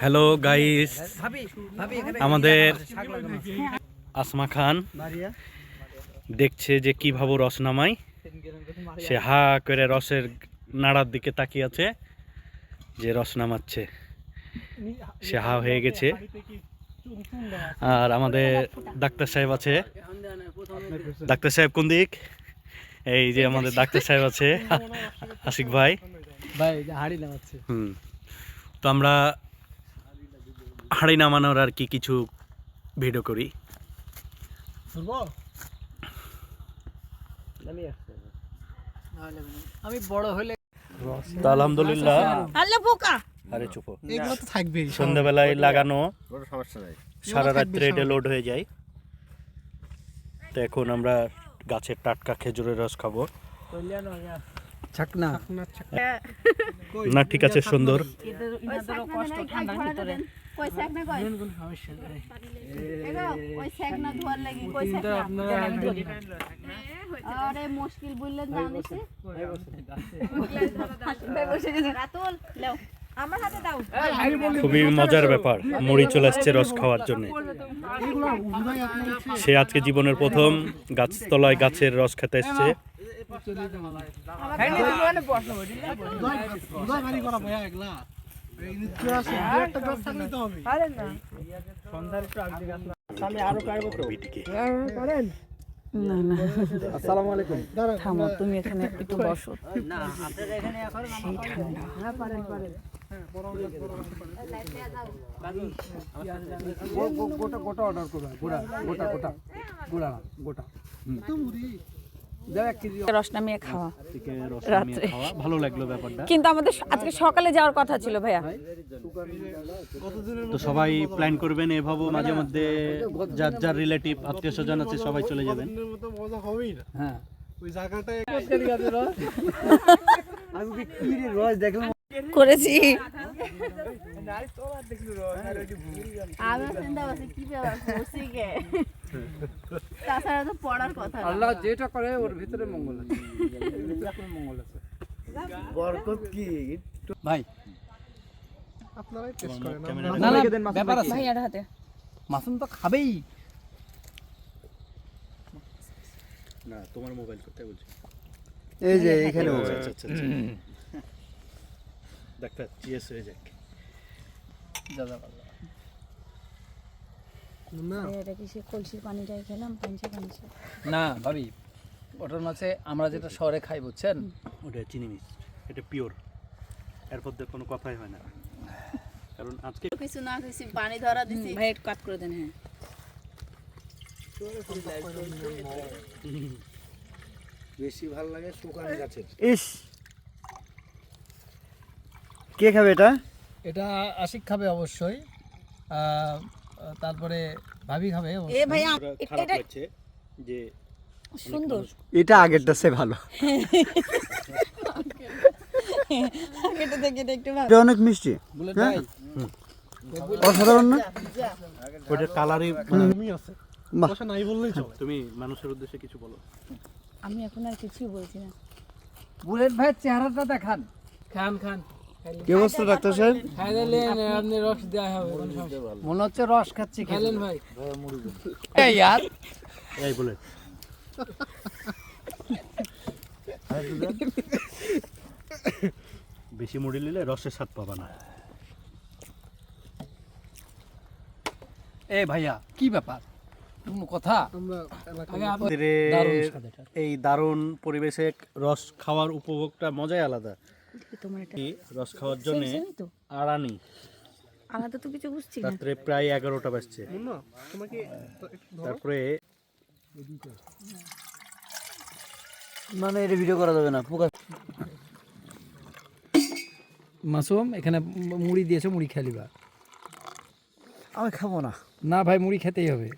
Hello guys আমাদের আসমা খান দেখছে যে কীভাবে রস নামাই সে হা করে রসের নাড়ার দিকে তাকিয়ে আছে যে রস নামাচ্ছে। সে হা হয়ে গেছে। আর আমাদের ডাক্তার সাহেব আছে। ডাক্তার সাহেব কোন দিক? এই যে আমাদের ডাক্তার সাহেব আছে আশিক ভাই। ভাই হাড়ি নামাচ্ছে। হুম। তো আমরা হাড়ি নামানোর আর কি কিছু ভিডিও করি। আমি বড় হলে আলহামদুলিল্লাহ। আল্লাহ বোকা। আরে চুপ। এগুলো তো থাকবেই। সন্ধ্যাবেলায় লাগানো। সারা রাত্রে এটা লোড হয়ে যায়। তো এখন আমরা গাছের টাটকা খেজুরের রস খাব। ছাকনা না ঠিক আছে সুন্দর। খুবই মজার ব্যাপার মুড়ি চলে আসছে রস খাওয়ার জন্য। সে আজকে জীবনের প্রথম গাছতলায় গাছের রস খেতে এসছে। না না আসসালামু তুমি এখানে একটু বসো গোটা গোটা অর্ডার করবে গোটা গোটা গোটা গোটা গোটা রস নামিয়ে খাওয়া রাত্রে। ভালো লাগল ব্যাপারটা। কিন্তু আমাদের আজকে সকালে যাওয়ার কথা ছিল ভাইয়া। তো সবাই প্ল্যান করবেন এভাবে মাঝে মধ্যে যার যার রিলেটিভ আত্মীয় স্বজন আছে সবাই চলে যাবেন। মজা হবেই না। হ্যাঁ। ওই জায়গাটা আমি কি রস দেখলাম? করেছি। আল্লাহ যেটা করে ওর ভিতরে মঙ্গল আছে। মঙ্গল আছে বরকত কি? ভাই। আপনারাই টেস্ট করেন না না ব্যাপার আছে। ভাইয়ার হাতে। মাসুম তো খাবেই। না তোমার মোবাইল করতে বলছি? এই যে এখানে আচ্ছা আচ্ছা আচ্ছা ডাক্তার চিএস হয়ে যাক। না। এটা কি সে কলসির পানিটাই খেলাম? পাঞ্চে পাঞ্চে না ভাবি ঘটনা আছে আমরা যেটা শহরে খাই বুঝছেন? ওটা চিনি মিস এটা পিওর এরপর দিয়ে কোনো কথাই হয় না। কারণ আজকে কিছু না কিছু পানি ধরা দিছি। ভাই একটু কাট করে দেন হ্যাঁ। বেশি ভালো লাগে শুকান গাছের। ইস! কে খাবে এটা? এটা আশিক খাবে অবশ্যই। তারপরে ভাবি খাবে এ অবশ্যই। ভাইয়া খারাপ এটা লাগছে যে সুন্দর। এটা আগেরটা সে ভালো। এটা দেখে এটা একটু ভালো। এটা অনেক মিষ্টি। বুলেট হ্যাঁ? ভাই। অসাধারণ না? ওটা কালারই বাহ। নাই বললেই চলে। তুমি মানুষের উদ্দেশ্যে কিছু বলো। আমি এখন আর কিছুই বলছি না। বুলেট ভাইয়ের চেহারাটা দেখান। খান খান। কি অবস্থা ডাক্তার সাহেব? খাইলেন আপনি রস দেওয়া হবে। মনে হচ্ছে রস খাচ্ছি খাইলেন ভাই। এই ইয়ার এই বলে। বেশি মুড়ি নিলে রসের স্বাদ পাবা না। এ ভাইয়া কি ব্যাপার? কথা। এই দারুণ পরিবেশে রস খাওয়ার উপভোগটা মজাই আলাদা। তোমার এটা। রস খাওয়ার জন্য আড়ানি। আলাদা তো কিছু বুঝছি না। রাত্রে প্রায় এগারোটা বাজছে। তোমাকে তারপরে মানে এটা ভিডিও করা যাবে না পোকা মাসুম এখানে মুড়ি দিয়েছে মুড়ি খেলিবা আমি খাব না। না ভাই মুড়ি খেতেই হবে।